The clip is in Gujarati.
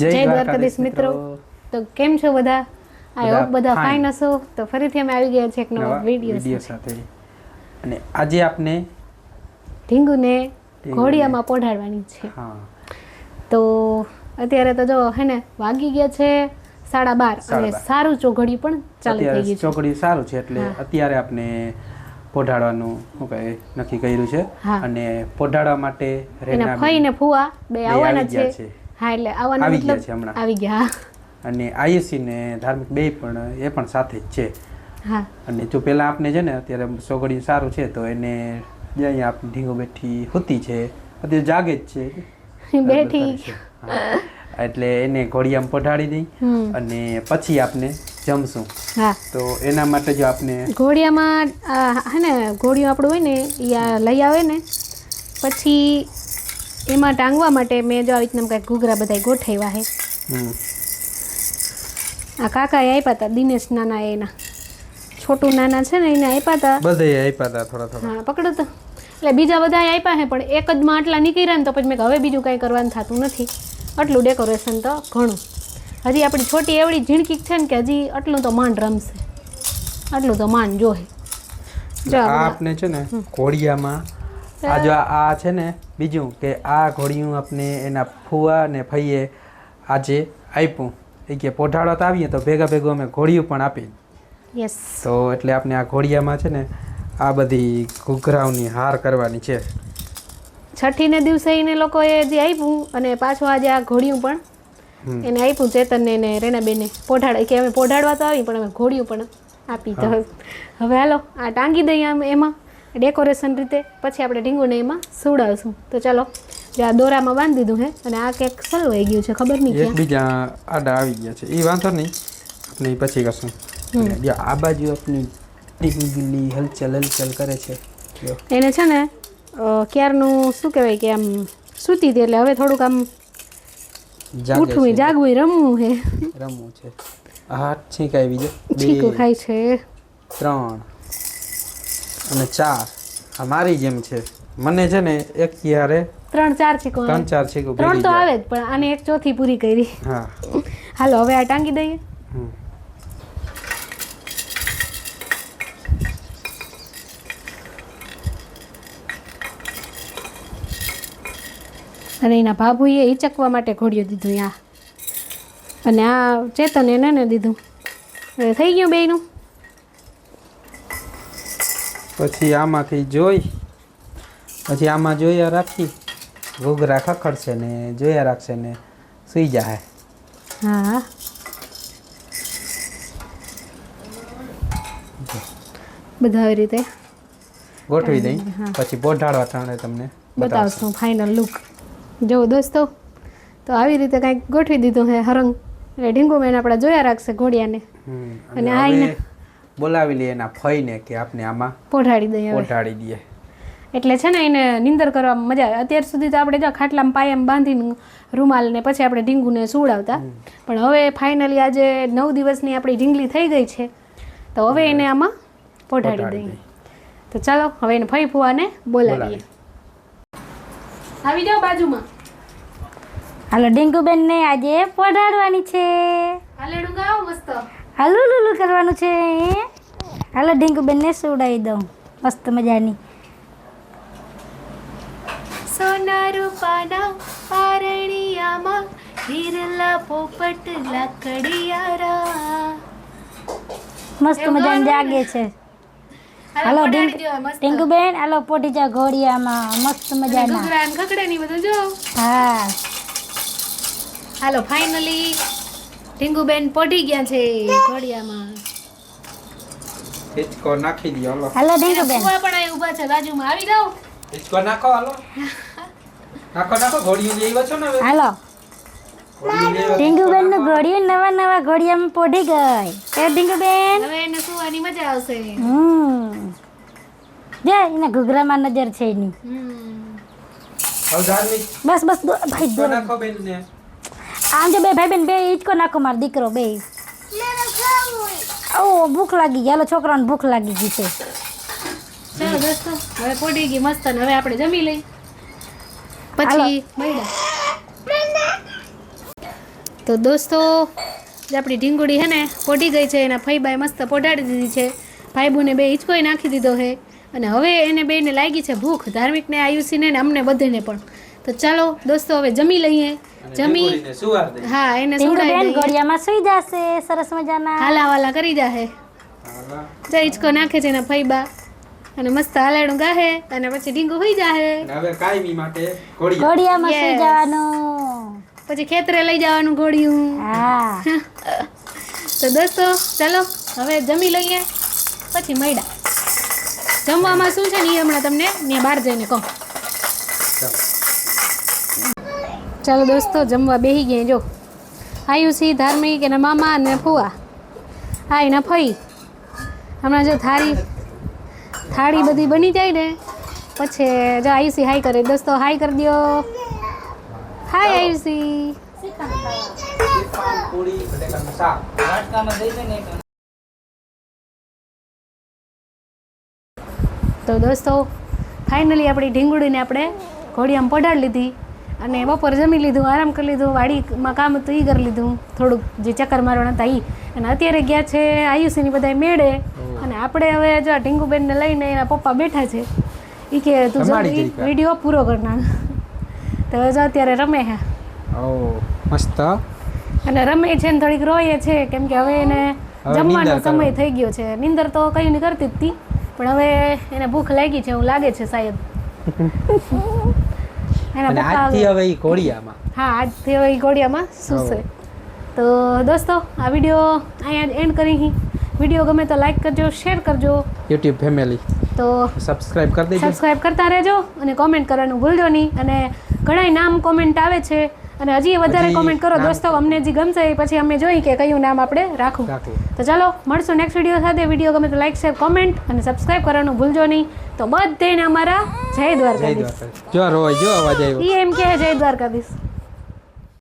જય દ્વારકાધીશ મિત્રો. તો કેમ છો બધા? આઈ હોપ બધા ફાઇન હશો? તો ફરીથી અમે આવી ગયા છે એક નવો વીડિયો સાથે. અને આજે આપને ઢીંગુને ઘોડિયામાં પોઢાડવાની છે. તો અત્યારે તો જો હે ને વાગી ગયા છે સાડા બાર અને સારું ચોઘડી પણ ચાલુ થઈ ગઈ છે. ચોકડી સારું છે એટલે અત્યારે આપણે પોઢાડવાનું શું કહે નક્કી કર્યું છે. અને પોઢાડવા માટે રેના ફઈ ને ફુવા બે આવવાના આવી છે. છે. હા એટલે આવવાના આવી ગયા મતલબ છે હમણાં. આવી ગયા અને આયુષી ને ધાર્મિક બે પણ એ પણ સાથે જ છે. હા. અને જો પેલા આપને છે ને અત્યારે સોગડી સારું છે તો એને જે અહીંયા ઢીંગો બેઠી હોતી છે અત્યારે જાગે જ છે. બેઠી. એટલે એને ઘોડિયામાં પઢાડી દઈ અને પછી આપણે જમશું. હા. તો એના માટે જો આપણે ઘોડિયામાં હે ને ઘોડિયું આપણું હોય ને એ લઈ આવે ને પછી એમાં ટાંગવા માટે મેં જો આવી રીતના કાંઈક ઘૂઘરા બધા ગોઠવ્યા હે. આ એ આપ્યા હતા દિનેશ નાના એના. છોટું નાના છે ને એને આપ્યા હતા બધે આપ્યા હતા થોડા થોડા. હા પકડો તો. એટલે બીજા બધા આપ્યા હે પણ એક જ માં આટલા નીકળ્યા ને તો પછી મેં હવે બીજું કાંઈ કરવાનું થતું નથી. આટલું ડેકોરેશન તો ઘણું. હજી આપણી છોટી એવડી ઝીણકીક છે ને કે હજી આટલું તો માંડ રમશે. આટલું તો માંડ જોહે. જો આ આ બધા. આપણે છે ને ઘોડિયામાં આ જો આ છે ને બીજું કે આ ઘોડિયું આપણે એના ફુવા ને ફઈએ આજે આપ્યું એ કે પોઢાડવા તો આવીએ તો ભેગા ભેગું અમે ઘોડિયું પણ આપી યસ તો એટલે આપણે આ ઘોડિયામાં છે ને આ બધી ઘૂઘરાઓની હાર કરવાની છે. છઠ્ઠીને દિવસે એને લોકોએ જે આપ્યું અને પાછું આજે આ ઘોડિયું પણ એને આપ્યું ચેતનને ને રેનાબેને પોઢાડ. કે અમે પોઢાડવા તો આવી પણ અમે ઘોડિયું પણ આપી તો હવે હાલો આ ટાંગી દઈએ એમાં. ડેકોરેશન રીતે પછી આપણે ઢીંગુને એમાં સુડાવશું. તો ચાલો જે આ દોરામાં બાંધી દીધું હે અને આ કેક સલવાઈ ગયું છે ખબર નહીં એકબીજા આડા આવી ગયા છે. એ વાંધો નહીં. આપણે પછી કરશું. આ બાજુ આપણી ટીંગલી હલચલ હલચલ કરે છે. એને છે ને ક્યારનું શું કહેવાય કે આમ સૂતી હતી એટલે હવે થોડુંક આમ ઉઠવું જાગવું રમવું હે. રમવું છે. હાથ છીંક આવી છીકું ખાય છે. ત્રણ. અને ચાર. આ મારી જેમ છે. મને છે ને એક યારે ત્રણ ચાર છે ત્રણ ચાર છીકું ત્રણ તો આવે જ પણ આને એક ચોથી પૂરી કરી. હા. હાલો હવે આ ટાંગી દઈએ. અને એના ભાભુએ હિચકવા માટે ઘોડિયું દીધું આ અને આ ચેતન એને દીધું. થઈ ગયું બેયનું? પછી આમાંથી જોઈ પછી આમાં જોયા રાખી ઘૂઘરા ખખડશે ને જોયા રાખશે ને સુઈ જાય હા. બધા આવી રીતે? ગોઠવી દઈ પછી બોઢાડવા ટાણે તમને બતાવશું. ફાઇનલ લુક જો દોસ્તો તો આવી રીતે કાંઈક ગોઠવી દીધું છે હરંગ. એટલે ઢીંગુ મેન આપણે જોયા રાખશે ઘોડિયાને. અને અને આ હવે એને- બોલાવી લઈએ એના ફઈને કે આપને આમાં પોઢાડી દઈએ પોઢાડી દઈએ. એટલે છે ને એને નિંદર કરવામાં મજા આવે. અત્યાર સુધી તો આપણે જો ખાટલામાં પાયામ બાંધીને રૂમાલ ને પછી આપણે ઢીંગુને સુવડાવતા. પણ હવે ફાઇનલી આજે નવ દિવસની આપણી ઢીંગલી થઈ ગઈ છે. તો હવે એને આમાં પોઢાડી દઈએ. તો ચાલો હવે એને ફઈ ફુવાને બોલાવીએ. બોલાવીએ. આવી જાઓ બાજુમાં. હાલો ડીંગુબેન ને આજે પઢાડવાની છે. હાલે ડુંગા મસ્ત. હાલો લુલુ કરવાનું છે. હાલો ડીંગુબેન ને સુવડાવી દઉં. મસ્ત મજાની. સોના રૂપાના પારણિયામાં હિરલા પોપટ લાકડિયારા. મસ્ત મજાની જાગે છે. હાલો ડીંગ બેન હાલો પોટી જા ઘોડિયામાં મસ્ત મજાના. ખકડે ની બધું જો. હા. હાલો ફાઇનલી ટીંગુબેન પોટી ગયા છે ઘોડિયામાં. હિચકો નાખી દો હાલો. હાલો ડીંગુબેન ફુવા પણ અહીં ઊભા છે બાજુમાં આવી જાઓ. હિચકો નાખો હાલો. નાખો નાખો ઘોડિયું લઈ આવ્યા છો ને હાલો. ડીંગુબેનનું ઘોડિયું નવા નવા ઘોડિયામાં પોડી ગઈ. એ ડીંગુબેન હવે એને સુવાની મજા આવશે. હમ. જે એના ઘૂઘરામાં નજર છે એની. હમ. બસ બસ ભાઈ દો નાખો બેન ને આમ જો બે ભાઈ બેન બે ઈચકો નાખો માર દીકરો બે. ઓ ભૂખ લાગી ગઈ. હાલો છોકરાને ભૂખ લાગી ગઈ છે. ચાલો દોસ્તો હવે પડી ગઈ મસ્ત હવે આપણે જમી લઈ પછી તો દોસ્તો જે આપણી ઢીંગુડી હેને ને પોઢી ગઈ છે એના ફઈબાએ મસ્ત પોઢાડી દીધી છે. ભાઈબુને બે હિંચકોય નાખી દીધો છે. અને હવે એને બેને લાગી છે ભૂખ ધાર્મિકને આયુષીને ને અમને બધેને પણ. તો ચાલો દોસ્તો હવે જમી લઈએ. જમી હા એને સુવડાવી બેન સુઈ જશે સરસ મજાના. હાલા વાલા કરી જાહે. જો હિંચકો નાખે છે એના ફઈબા અને મસ્ત હાલાડું ગાહે અને પછી ઢીંગું હોઈ જાહે. હવે કાયમી માટે ઘોડિયા ઘોડિયામાં સુઈ. જવાનું. પછી ખેતરે લઈ જવાનું ઘોડિયું હા. તો દોસ્તો ચાલો હવે જમી લઈએ પછી મળ્યા જમવામાં શું છે ને એ હમણાં તમને ને બહાર જઈને કહું. ચાલો. દોસ્તો જમવા બેસી ગયા જો. આયુષી ધાર્મિક એના મામા અને ફુવા. હા એના ફઈ. હમણાં જો થાળી થાળી બધી બની જાય ને પછી જો આયુષી હાઈ કરે. દોસ્તો હાઈ કરી દો હાય આયુષી. શાક તો દોસ્તો ફાઇનલી આપણી ઢીંગુડીને આપણે ઘોડિયામાં પડાડી લીધી. અને બપોર જમી લીધું આરામ કરી લીધું વાડીમાં કામ હતું એ કરી લીધું. થોડુંક જે ચક્કર મારવાના હતા એ અને અત્યારે ગયા છે આયુષીની બધા મેળે. અને આપણે હવે જો આ ઢીંગુબેનને લઈને એના પપ્પા બેઠા છે. એ કે તું જલ્દી વીડિયો પૂરો કરી નાખ તો જો અત્યારે રમે હે. મસ્ત અને રમે છે ને થોડીક રોય છે કેમ કે હવે એને જમવાનો સમય થઈ ગયો છે. નિંદર તો કઈ નહીં કરતી જ હતી પણ હવે એને ભૂખ લાગી છે એવું લાગે છે એના અને આજથી હવે- ઘોડિયામાં. હા આજથી હવે ઈ ઘોડિયામાં સૂશે. તો દોસ્તો આ વીડિયો અહીંયા એન્ડ કરી વીડિયો ગમે તો લાઈક કરજો શેર કરજો. યુટ્યુબ ફેમિલી તો સબસ્ક્રાઇબ કરી દેજો. સબસ્ક્રાઇબ કરતા રહેજો અને કોમેન્ટ કરવાનું ભૂલજો નહીં. અને ઘણાય નામ કોમેન્ટ આવે છે. અને હજી વધારે કોમેન્ટ કરો દોસ્તો અમને જે ગમશે એ પછી અમે જોઈ કે કયું નામ આપણે રાખવું. તો ચાલો મળશું નેક્સ્ટ વીડિયો સાથે. વીડિયો ગમે તો લાઈક શેર કોમેન્ટ અને સબસ્ક્રાઇબ કરવાનું ભૂલજો નહીં. તો બધેને અમારા જય દ્વારકાધીશ. દ્વારકા જો રોય જો અવાજ આવ્યો. એમ કે જય દ્વારકાધીશ.